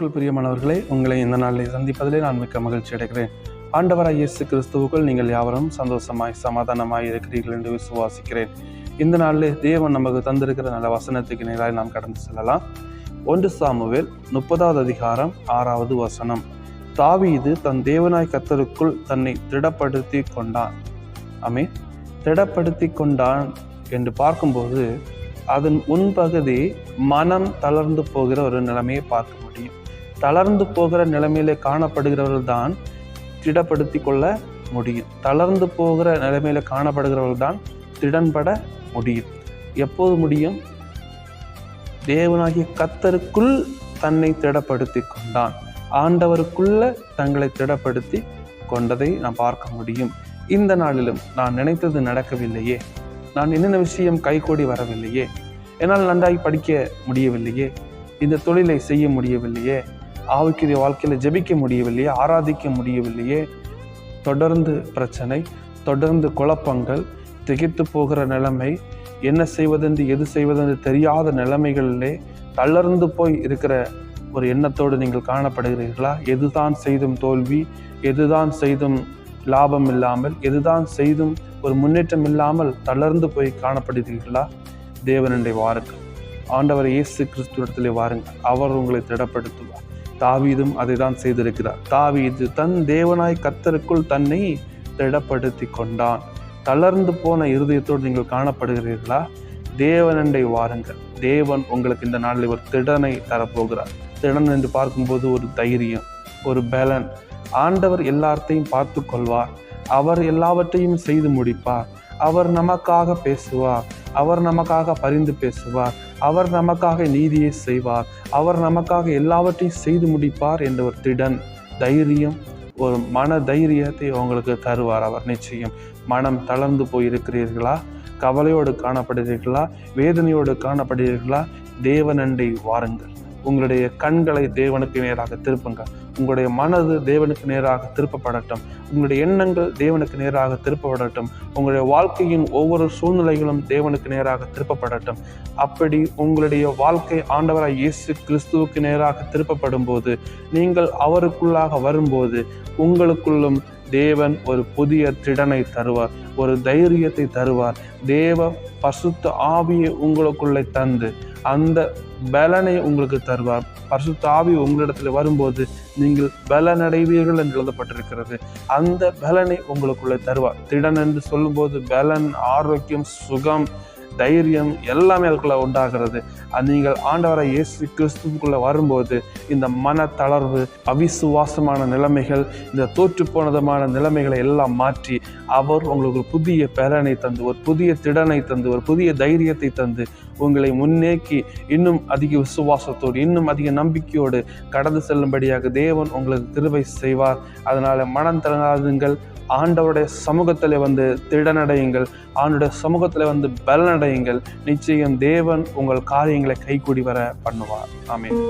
பிரியமானவர்களே உங்களை இந்த நாளில் சந்திப்பதிலே நான் மிக்க மகிழ்ச்சி அடைகிறேன். ஆண்டவராய் இயேசு கிறிஸ்துவுக்குள் நீங்கள் யாவரும் சந்தோஷமாய் சமாதானமாய் இருக்கிறீர்கள் என்று விசுவாசிக்கிறேன். இந்த நாளில் தேவன் நமக்கு தந்திருக்கிற நல்ல வசனத்துக்கு நேராக நாம் கடந்து செல்லலாம். ஒன்று சாமுவேல் முப்பதாவது அதிகாரம் ஆறாவது வசனம். தாவீது தன் தேவனாய் கத்தருக்குள் தன்னை திடப்படுத்தி கொண்டான். அமே திடப்படுத்தி கொண்டான் என்று பார்க்கும்போது அதன் உன்பகுதி மனம் தளர்ந்து போகிற ஒரு நிலைமையை பார்க்க முடியும். தளர்ந்து போகிற நிலைமையிலே காணப்படுகிறவர்கள் தான் திடப்படுத்தி கொள்ள முடியும். தளர்ந்து போகிற நிலைமையில காணப்படுகிறவர்கள் தான் திடன்பட முடியும். எப்போது முடியும்? தேவனாகிய கத்தருக்குள் தன்னை திடப்படுத்தி கொண்டான். ஆண்டவருக்குள்ள தங்களை திடப்படுத்தி கொண்டதை நாம் பார்க்க முடியும். இந்த நாளிலும் நான் நினைத்தது நடக்கவில்லையே. நான் என்னென்ன விஷயம் கைகூடி வரவில்லையே? என்னால் நன்றாய் படிக்க முடியவில்லையே. இந்த தொழிலை செய்ய முடியவில்லையே? ஆவிக்குரிய வாழ்க்கையில் ஜெபிக்க முடியவில்லையே ஆராதிக்க முடியவில்லையே. தொடர்ந்து பிரச்சனை தொடர்ந்து குழப்பங்கள் திகைத்து போகிற நிலைமை என்ன செய்வதென்று எது செய்வதென்று தெரியாத நிலைமைகளிலே தளர்ந்து போய் இருக்கிற ஒரு எண்ணத்தோடு நீங்கள் காணப்படுகிறீர்களா? எதுதான் செய்தும் தோல்வி எதுதான் செய்தும் லாபம் இல்லாமல் எதுதான் செய்தும் ஒரு முன்னேற்றம் இல்லாமல் தளர்ந்து போய் காணப்படுகிறீர்களா? தேவனண்டை வாருங்கள் ஆண்டவர் இயேசு கிறிஸ்துவத்திலே வாருங்கள். அவர் உங்களை திடப்படுத்துவார். தாவீதும் அதை தான் செய்திருக்கிறார். தாவீது தன் தேவனாய் கத்தருக்குள் தன்னை திடப்படுத்தி கொண்டான். தளர்ந்து போன இருதயத்தோடு நீங்கள் காணப்படுகிறீர்களா? தேவனண்டை வாருங்கள். தேவன் உங்களுக்கு இந்த நாளில் ஒரு திடனை தரப்போகிறார். திடன் என்று பார்க்கும்போது ஒரு தைரியம் ஒரு பலன். ஆண்டவர் எல்லாத்தையும் பார்த்து கொள்வார். அவர் எல்லாவற்றையும் செய்து முடிப்பார். அவர் நமக்காக பேசுவார். அவர் நமக்காக பரிந்து பேசுவார். அவர் நமக்காக நீதியை செய்வார். அவர் நமக்காக எல்லாவற்றையும் செய்து முடிப்பார் என்ற ஒரு திடன் தைரியம் ஒரு மன தைரியத்தை உங்களுக்கு தருவார் அவர் நிச்சயம். மனம் தளர்ந்து போயிருக்கிறீர்களா? கவலையோடு காணப்படுகிறீர்களா? வேதனையோடு காணப்படுகிறீர்களா? தேவனண்டை வாருங்கள். உங்களுடைய கண்களை தேவனுக்கு நேராக திருப்புங்கள். உங்களுடைய மனது தேவனுக்கு நேராக திருப்பப்படட்டும். உங்களுடைய எண்ணங்கள் தேவனுக்கு நேராக திருப்பப்படட்டும். உங்களுடைய வாழ்க்கையின் ஒவ்வொரு சூழ்நிலைகளும் தேவனுக்கு நேராக திருப்பப்படட்டும். அப்படி உங்களுடைய வாழ்க்கை ஆண்டவராய் இயேசு கிறிஸ்துவுக்கு நேராக திருப்பப்படும் போது நீங்கள் அவருக்குள்ளாக வரும்போது உங்களுக்குள்ளும் தேவன் ஒரு புதிய திடனை தருவார் ஒரு தைரியத்தை தருவார். தேவ பசுத்த ஆவியை உங்களுக்குள்ளே தந்து அந்த பலனை உங்களுக்கு தருவார். பரிசுத்த ஆவி உங்களிடத்தில் வரும்போது நீங்கள் பலனடைவீர்கள் என்று எழுதப்பட்டிருக்கிறது. அந்த பலனை உங்களுக்குள்ளே தருவார். திடன் என்று சொல்லும்போது பலன் ஆரோக்கியம் சுகம் தைரியம் எல்லாமே அதுக்குள்ளே உண்டாகிறது. அது நீங்கள் ஆண்டவரை இயேசு கிறிஸ்துக்குள்ளே வரும்போது இந்த மன தளர்வு அவிசுவாசமான நிலைமைகள் இந்த தோற்று போனதமான நிலைமைகளை எல்லாம் மாற்றி அவர் உங்களுக்கு ஒரு புதிய பலனை தந்து ஒரு புதிய திடனை தந்து ஒரு புதிய தைரியத்தை தந்து உங்களை முன்னேக்கி இன்னும் அதிக விசுவாசத்தோடு இன்னும் அதிக நம்பிக்கையோடு கடந்து செல்லும்படியாக தேவன் உங்களுக்கு திருவை செய்வார். அதனால் மனம் தளராதுங்கள் ஆண்டவருடைய சமூகத்தில் வந்து திடனடையுங்கள். ஆண்டுடைய சமூகத்தில் வந்து பலனடையுங்கள் நிச்சயம் தேவன் உங்கள் காரியங்களை கைகூடி வர பண்ணுவார். ஆமீன்.